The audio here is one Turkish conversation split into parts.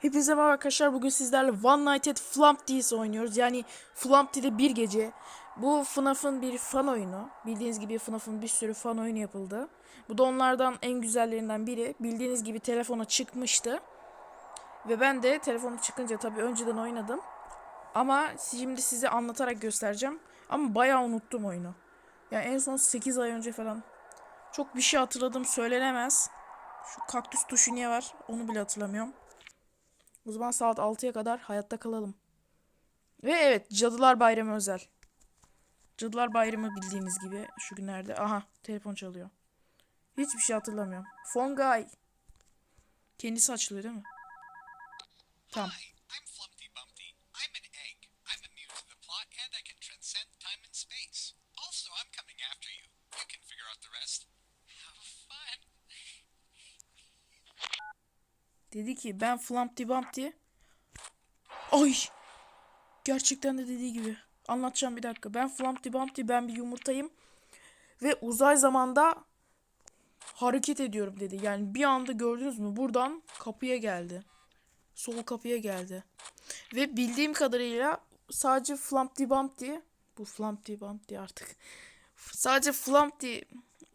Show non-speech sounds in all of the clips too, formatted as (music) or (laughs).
Hepinize merhaba arkadaşlar. Bugün sizlerle One Night at Flumpty's oynuyoruz. Yani Flumpty'de bir gece. Bu FNAF'ın bir fan oyunu. Bildiğiniz gibi FNAF'ın bir sürü fan oyunu yapıldı. Bu da onlardan en güzellerinden biri. Bildiğiniz gibi telefona çıkmıştı. Ve ben de telefonu çıkınca tabii önceden oynadım. Ama şimdi size anlatarak göstereceğim. Ama bayağı unuttum oyunu. Yani en son 8 ay önce falan. Çok bir şey hatırladım söylenemez. Şu kaktüs tuşu niye var onu bile hatırlamıyorum. O zaman saat 6'ya kadar hayatta kalalım. Ve evet Cadılar Bayramı özel. Cadılar Bayramı bildiğiniz gibi şu günlerde. Aha telefon çalıyor. Hiçbir şey hatırlamıyorum. Phone guy. Kendisi açılıyor değil mi? Tamam. Dedi ki ben Flumpty Bumpty. Ay. Gerçekten de dediği gibi. Anlatacağım bir dakika. Ben Flumpty Bumpty ben bir yumurtayım. Ve uzay zamanda hareket ediyorum dedi. Yani bir anda gördünüz mü buradan kapıya geldi. Sol kapıya geldi. Ve bildiğim kadarıyla sadece Flumpty Bumpty bu Flumpty Bumpty artık. Sadece Flumpty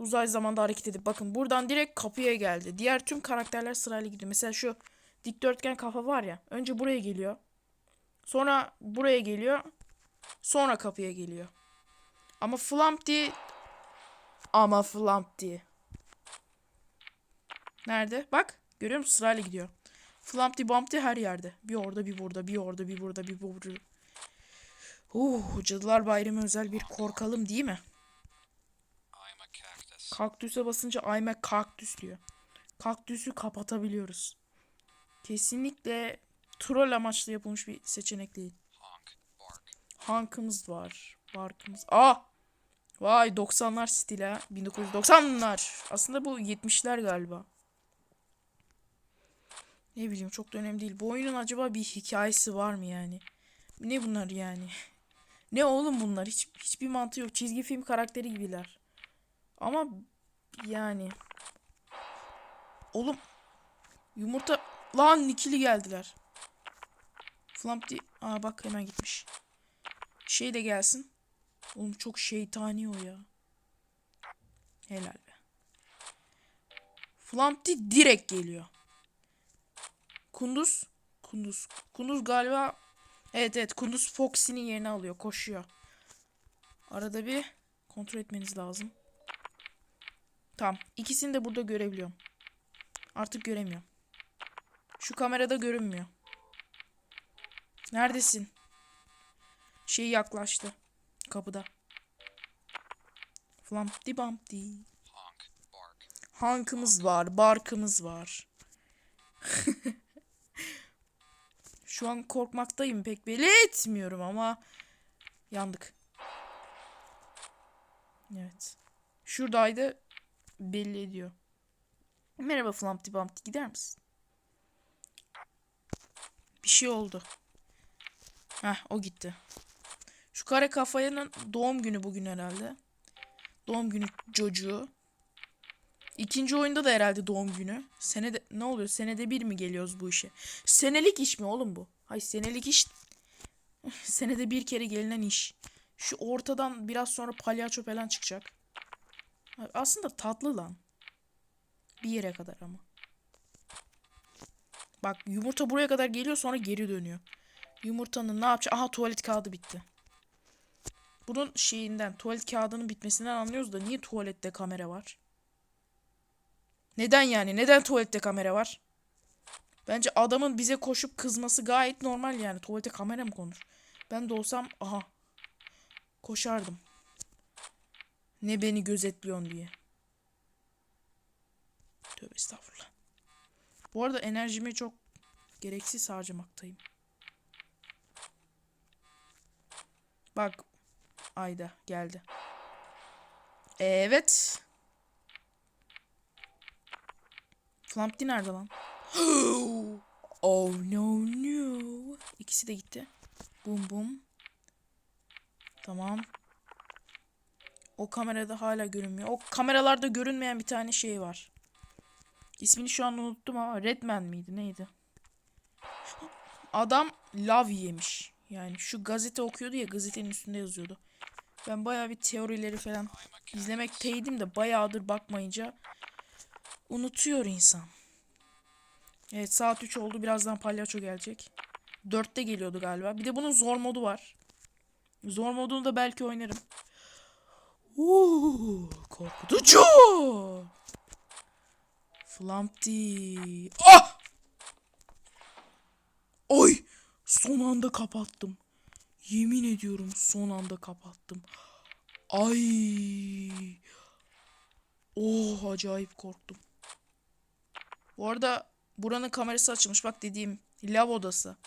uzay zamanda hareket edip bakın buradan direkt kapıya geldi. Diğer tüm karakterler sırayla gidiyor. Mesela şu dikdörtgen kafa var ya. Önce buraya geliyor. Sonra buraya geliyor. Sonra kapıya geliyor. Ama Flumpty ama Flumpty. Nerede? Bak. Görüyor musun? Sırayla gidiyor. Flumpty Bumpty her yerde. Bir orada, bir burada, bir orada, bir burada, bir burada. Uh, Cadılar Bayramı özel bir korkalım değil mi? Kaktüse basınca I'm a kaktüs diyor. Kaktüsü kapatabiliyoruz. Kesinlikle troll amaçlı yapılmış bir seçenek değil. Hankımız var. Barkımız. Aa! Vay 90'lar stili ha. 1990'lar. Aslında bu 70'ler galiba. Ne bileyim çok da önemli değil. Bu oyunun acaba bir hikayesi var mı yani? Ne bunlar yani? Ne oğlum bunlar? Hiç hiçbir mantığı yok. Çizgi film karakteri gibiler. Ama yani oğlum yumurta lan ikili geldiler. Flumpty aa bak hemen gitmiş. Şey de gelsin. Oğlum çok şeytani o ya. Helal be. Flumpty direkt geliyor. Kunduz. Kunduz. Kunduz galiba Evet evet Kunduz Foxy'nin yerini alıyor. Koşuyor. Arada bir kontrol etmeniz lazım. Tamam. İkisini de burada görebiliyorum. Artık göremiyorum. Şu kamerada görünmüyor. Neredesin? Şey yaklaştı. Kapıda. Flumpty Bumpty. Hankımız var, barkımız var. (laughs) Şu an korkmaktayım pek belli etmiyorum ama yandık. Evet. Şuradaydı belli ediyor. Merhaba Flumpty Bumpty gider misin? Bir şey oldu. Heh o gitti. Şu kare kafayanın doğum günü bugün herhalde. Doğum günü çocuğu. İkinci oyunda da herhalde doğum günü. Senede ne oluyor? Senede bir mi geliyoruz bu işe? Senelik iş mi oğlum bu? Hay senelik iş. Senede bir kere gelinen iş. Şu ortadan biraz sonra palyaço falan çıkacak. Aslında tatlı lan. Bir yere kadar ama. Bak yumurta buraya kadar geliyor sonra geri dönüyor. Yumurtanın ne yapacak? Aha tuvalet kağıdı bitti. Bunun şeyinden tuvalet kağıdının bitmesinden anlıyoruz da niye tuvalette kamera var? Neden yani? Neden tuvalette kamera var? Bence adamın bize koşup kızması gayet normal yani. Tuvalete kamera mı konur? Ben de olsam aha koşardım. Ne beni gözetliyorsun diye. Tövbe estağfurullah. Bu arada enerjimi çok gereksiz harcamaktayım. Bak. Ayda geldi. Evet. Flumpty nerede lan? (gasps) oh no no. İkisi de gitti. Bum bum. Tamam. O kamerada hala görünmüyor. O kameralarda görünmeyen bir tane şey var. İsmini şu an unuttum ama Redman miydi neydi? adam lav yemiş. Yani şu gazete okuyordu ya gazetenin üstünde yazıyordu. Ben bayağı bir teorileri falan izlemekteydim de bayağıdır bakmayınca unutuyor insan. Evet saat 3 oldu. Birazdan palyaço gelecek. 4'te geliyordu galiba. Bir de bunun zor modu var. Zor modunu da belki oynarım. Uuu, korkutucu. Flumpty. Ah! Oy! Son anda kapattım. Yemin ediyorum son anda kapattım. Ay! Oh acayip korktum. Bu arada buranın kamerası açılmış. Bak dediğim lav odası.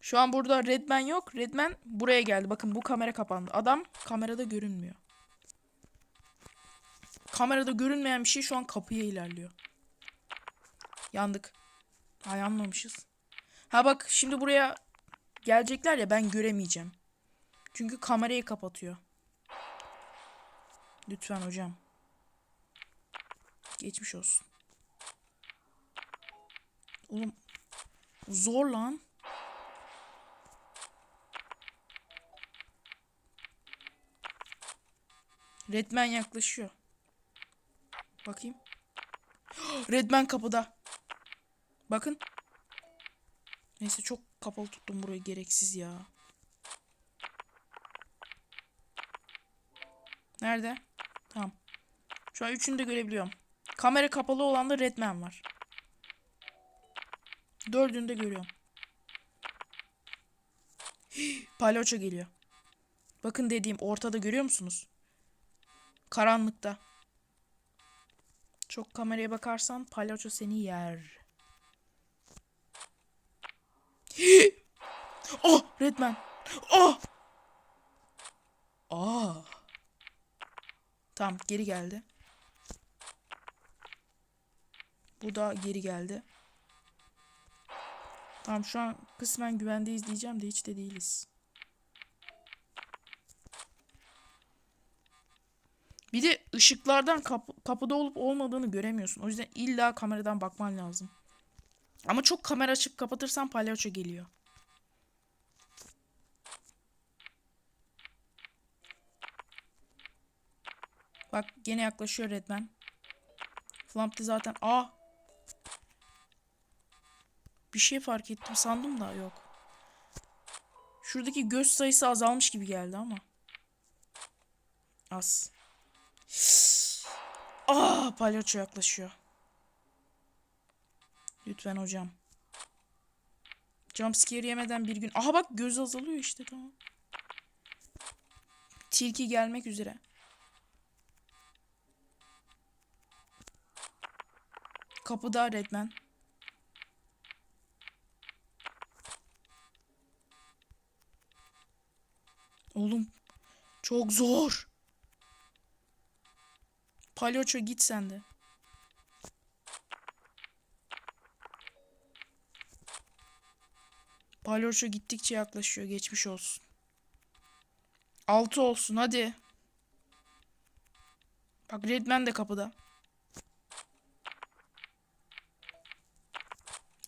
Şu an burada Redman yok. Redman buraya geldi. Bakın bu kamera kapandı. Adam kamerada görünmüyor. Kamerada görünmeyen bir şey şu an kapıya ilerliyor. Yandık. Ha yanmamışız. Ha bak şimdi buraya gelecekler ya ben göremeyeceğim. Çünkü kamerayı kapatıyor. Lütfen hocam. Geçmiş olsun. Oğlum zor lan. Redman yaklaşıyor. Bakayım. (gasps) Redman kapıda. Bakın. Neyse çok kapalı tuttum burayı gereksiz ya. Nerede? Tamam. Şu an üçünü de görebiliyorum. Kamera kapalı olan da Redman var. Dördünü de görüyorum. (gasps) Palyaço geliyor. Bakın dediğim ortada görüyor musunuz? Karanlıkta. Çok kameraya bakarsan palyaço seni yer. (gasps) oh Redman. Oh. Aa. Tamam geri geldi. Bu da geri geldi. Tamam şu an kısmen güvendeyiz diyeceğim de hiç de değiliz. Bir de ışıklardan kapı, kapıda olup olmadığını göremiyorsun. O yüzden illa kameradan bakman lazım. Ama çok kamera açıp kapatırsan palyaço geliyor. Bak gene yaklaşıyor Redman. Flumpty zaten... Aa! Bir şey fark ettim sandım da yok. Şuradaki göz sayısı azalmış gibi geldi ama. Az. Aa, palyaço yaklaşıyor. Lütfen hocam. Jumpscare yemeden bir gün. Aha bak göz azalıyor işte tamam. Tilki gelmek üzere. Kapıda Redman. Oğlum çok zor. Palyaço git sen de. Palyaço gittikçe yaklaşıyor. Geçmiş olsun. Altı olsun hadi. Bak Redman de kapıda.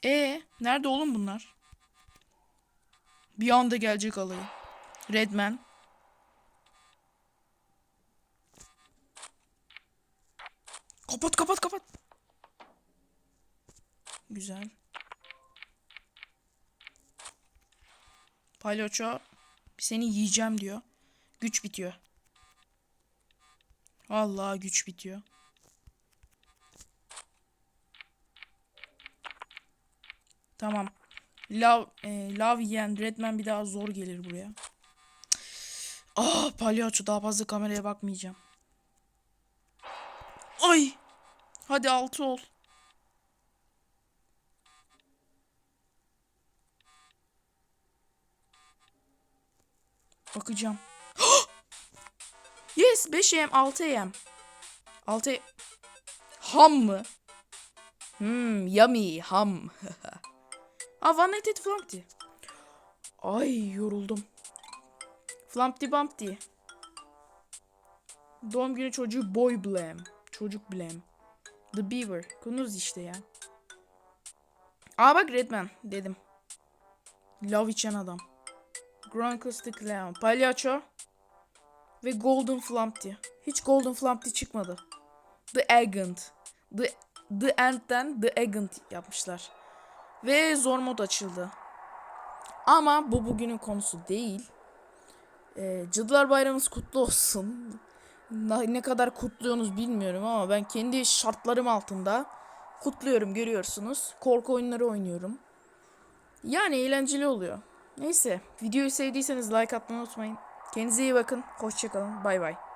E nerede oğlum bunlar? Bir anda gelecek alayı. Redman. Palyaço seni yiyeceğim diyor. Güç bitiyor. Vallahi güç bitiyor. Tamam. Lav, e, lav yiyen Redman bir daha zor gelir buraya. Ah palyaço daha fazla kameraya bakmayacağım. Ay. Hadi altı ol. Bakacağım. (gasps) yes 5 am 6 am. 6 Ham mı? Hmm yummy ham. (laughs) Aa One Night at Flumpty. Ay yoruldum. Flumpty Bumpty. Doğum günü çocuğu Boy Blam. Çocuk Blam. The Beaver. Kunuz işte ya. Aa bak Redman dedim. Lav içen adam. Grunkles the Clown. Palyaço. Ve Golden Flumpty. Hiç Golden Flumpty çıkmadı. The Agent. The, the Ant'ten The Agent yapmışlar. Ve zor mod açıldı. Ama bu bugünün konusu değil. Ee, Cadılar Bayramınız kutlu olsun. Ne kadar kutluyorsunuz bilmiyorum ama ben kendi şartlarım altında kutluyorum görüyorsunuz. Korku oyunları oynuyorum. Yani eğlenceli oluyor. Neyse videoyu sevdiyseniz like atmayı unutmayın. Kendinize iyi bakın. Hoşçakalın. Bay bay.